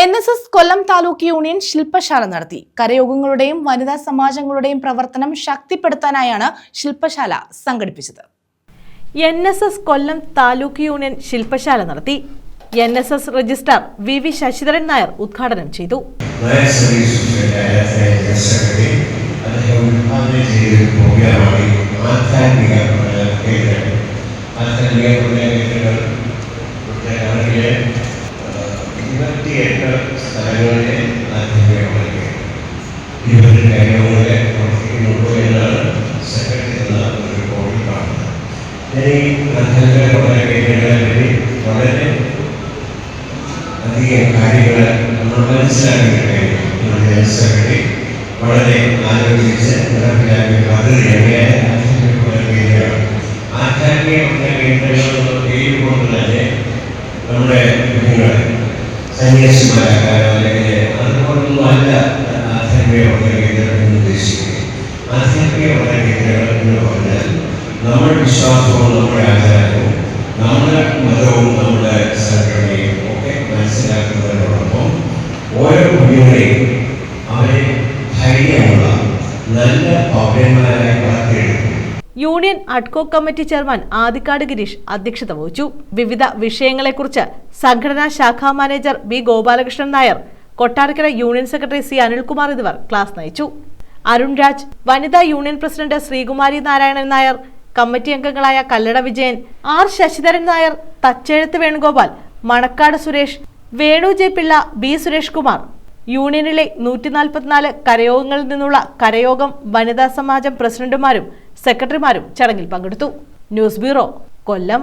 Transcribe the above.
N S S Kollam taluk union ശില്പശാല നടത്തി. കരയോഗങ്ങളുടെയും വനിതാ സമാജങ്ങളുടെയും പ്രവർത്തനം ശക്തിപ്പെടുത്താനായാണ് ശില്പശാല സംഘടിപ്പിച്ചത്. N S S Kollam taluk union ശില്പശാല നടത്തി. N S S registrar V V Sasidharan Nair ഉദ്ഘാടനം ചെയ്തു. നായർ ഇരുപത്തിയെട്ട് സ്ഥലങ്ങളിലെ ആധ്യാത്മിക പഠന കേന്ദ്രം ഇരുപത്തി കാര്യങ്ങളിലെ പ്രവർത്തിക്കുന്നുണ്ടോ എന്നാണ് സെക്രട്ടറി എന്ന ഒരു റിപ്പോർട്ടിൽ കാണുന്നത് ഞാൻ ഈ ആധ്യാത്മിക പഠന കേന്ദ്രങ്ങളെ പറ്റി വളരെ അധികം കാര്യങ്ങൾ നമ്മൾ മനസ്സിലാക്കേണ്ട കാര്യം നമ്മുടെ ജനറൽ സെക്രട്ടറി വളരെ ആലോചിച്ച് നടപ്പിലാക്കിയ പദ്ധതിയാണ് ആധ്യാത്മിക പഠന കേന്ദ്രമാണ് ആധ്യാത്മിക പഠന കേന്ദ്രങ്ങൾ എന്ന പേര് കൊണ്ട് തന്നെ നമ്മുടെ കുഞ്ഞുങ്ങളെ സന്യാസിമാരാക്കാനോ അല്ലെങ്കിൽ അതുപോലൊന്നും അല്ല ആധ്യാത്മിക പഠന കേന്ദ്രം എന്ന് ഉദ്ദേശിക്കുന്നത് ആധ്യാത്മിക പഠന കേന്ദ്രങ്ങൾ എന്ന് പറഞ്ഞാൽ നമ്മുടെ വിശ്വാസവും നമ്മുടെ ആചാരവും നമ്മുടെ മതവും നമ്മുടെ സംഘടനയും ഒക്കെ മനസ്സിലാക്കുന്നതിനോടൊപ്പം ഓരോ കുഞ്ഞുങ്ങളെയും അവരെ ധൈര്യമുള്ള നല്ല പൗരന്മാരായി വളർത്തിയെടുക്കും union ad hoc committee chairman Adikkad Girish അധ്യക്ഷത വഹിച്ചു. വിവിധ വിഷയങ്ങളെക്കുറിച്ച് സംഘടനാ ശാഖാ manager B Gopalakrishnan Nair Kottarakkara union secretary C Anilkumar എന്നിവർ ക്ലാസ് നയിച്ചു. അരുൺ രാജ് വനിതാ union president Sreekumari Narayanan Nair committee അംഗങ്ങളായ Kallada Vijayan R Sasidharan Nair Thachezhuthu Venugopal Manakkad Suresh Venu J Pillai B Suresh Kumar. യൂണിയനിലെ നൂറ്റി നാൽപ്പത്തിനാല് കരയോഗങ്ങളിൽ നിന്നുള്ള കരയോഗം വനിതാ സമാജം പ്രസിഡന്റുമാരും സെക്രട്ടറിമാരും ചടങ്ങിൽ പങ്കെടുത്തു. News bureau Kollam.